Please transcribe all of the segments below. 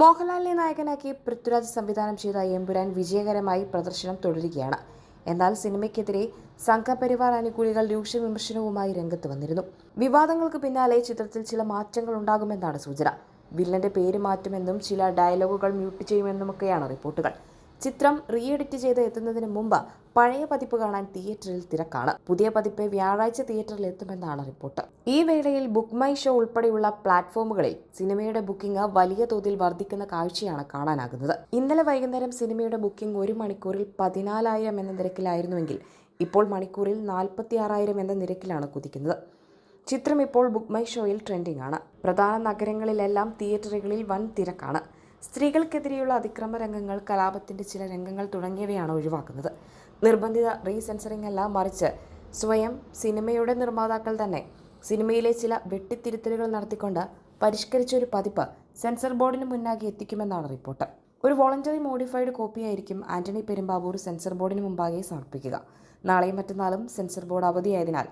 മോഹൻലാലിനെ നായകനാക്കി പൃഥ്വിരാജ് സംവിധാനം ചെയ്ത എമ്പുരാൻ വിജയകരമായി പ്രദർശനം തുടരുകയാണ്. എന്നാൽ സിനിമയ്ക്കെതിരെ സംഘപരിവാർ അനുകൂലികൾ രൂക്ഷ വിമർശനവുമായി രംഗത്ത് വന്നിരുന്നു. വിവാദങ്ങൾക്ക് പിന്നാലെ ചിത്രത്തിൽ ചില മാറ്റങ്ങൾ ഉണ്ടാകുമെന്നാണ് സൂചന. വില്ലന്റെ പേര് മാറ്റുമെന്നും ചില ഡയലോഗുകൾ മ്യൂട്ട് ചെയ്യുമെന്നുമൊക്കെയാണ് റിപ്പോർട്ടുകൾ. ചിത്രം റീ എഡിറ്റ് ചെയ്ത് എത്തുന്നതിന് മുമ്പ് പഴയ പതിപ്പ് കാണാൻ തിയേറ്ററിൽ തിരക്കാണ്. പുതിയ പതിപ്പ് വ്യാഴാഴ്ച തിയേറ്ററിൽ എത്തുമെന്നാണ് റിപ്പോർട്ട്. ഈ വേളയിൽ ബുക്ക് മൈ ഷോ ഉൾപ്പെടെയുള്ള പ്ലാറ്റ്ഫോമുകളിൽ സിനിമയുടെ ബുക്കിംഗ് വലിയ തോതിൽ വർദ്ധിക്കുന്ന കാഴ്ചയാണ് കാണാനാകുന്നത്. ഇന്നലെ വൈകുന്നേരം സിനിമയുടെ ബുക്കിംഗ് ഒരു മണിക്കൂറിൽ പതിനാലായിരം എന്ന നിരക്കിലായിരുന്നുവെങ്കിൽ ഇപ്പോൾ മണിക്കൂറിൽ നാൽപ്പത്തി ആറായിരം എന്ന നിരക്കിലാണ് കുതിക്കുന്നത്. ചിത്രം ഇപ്പോൾ ബുക്ക് മൈ ഷോയിൽ ട്രെൻഡിംഗ് ആണ്. പ്രധാന നഗരങ്ങളിലെല്ലാം തിയേറ്ററുകളിൽ വൻ തിരക്കാണ്. സ്ത്രീകൾക്കെതിരെയുള്ള അതിക്രമ രംഗങ്ങൾ കലാപത്തിന്റെ ചില രംഗങ്ങൾ തുടങ്ങിയവയാണ് ഒഴിവാക്കുന്നത്. നിർബന്ധിത റീസെൻസറിംഗ് അല്ല മറിച്ച് സ്വയം സിനിമയുടെ നിർമ്മാതാക്കൾ തന്നെ സിനിമയിലെ ചില വെട്ടിത്തിരുത്തലുകൾ നടത്തിക്കൊണ്ട് പരിഷ്കരിച്ച ഒരു പതിപ്പ് സെൻസർ ബോർഡിന് മുന്നാകെ എത്തിക്കുമെന്നാണ് റിപ്പോർട്ട്. ഒരു വോളണ്ടറി മോഡിഫൈഡ് കോപ്പിയായിരിക്കും ആന്റണി പെരുമ്പാവൂർ സെൻസർ ബോർഡിന് മുമ്പാകെ സമർപ്പിക്കുക. നാളെയും മറ്റന്നാളും സെൻസർ ബോർഡ് അവധിയായതിനാൽ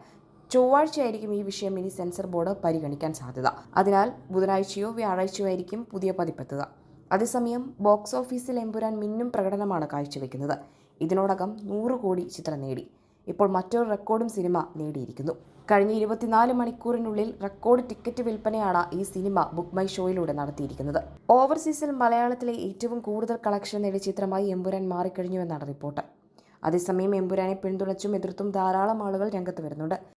ചൊവ്വാഴ്ചയായിരിക്കും ഈ വിഷയം ഇനി സെൻസർ ബോർഡ് പരിഗണിക്കാൻ സാധ്യത. അതിനാൽ ബുധനാഴ്ചയോ വ്യാഴാഴ്ചയോ ആയിരിക്കും പുതിയ പതിപ്പെത്തുക അതേസമയം ബോക്സ് ഓഫീസിൽ എമ്പുരാൻ മിന്നും പ്രകടനമാണ് കാഴ്ചവെക്കുന്നത്. ഇതിനോടകം നൂറ് കോടി ചിത്രം നേടി. ഇപ്പോൾ മറ്റൊരു റെക്കോർഡും സിനിമ നേടിയിരിക്കുന്നു. കഴിഞ്ഞ ഇരുപത്തിനാല് മണിക്കൂറിനുള്ളിൽ റെക്കോർഡ് ടിക്കറ്റ് വിൽപ്പനയാണ് ഈ സിനിമ ബുക്ക് മൈ ഷോയിലൂടെ നടത്തിയിരിക്കുന്നത്. ഓവർസീസിൽ മലയാളത്തിലെ ഏറ്റവും കൂടുതൽ കളക്ഷൻ നേടിയ ചിത്രമായി എമ്പുരാൻ മാറിക്കഴിഞ്ഞുവെന്നാണ് റിപ്പോർട്ട്. അതേസമയം എമ്പുരാനെ പിന്തുണച്ചും എതിർത്തും ധാരാളം ആളുകൾ രംഗത്ത് വരുന്നുണ്ട്.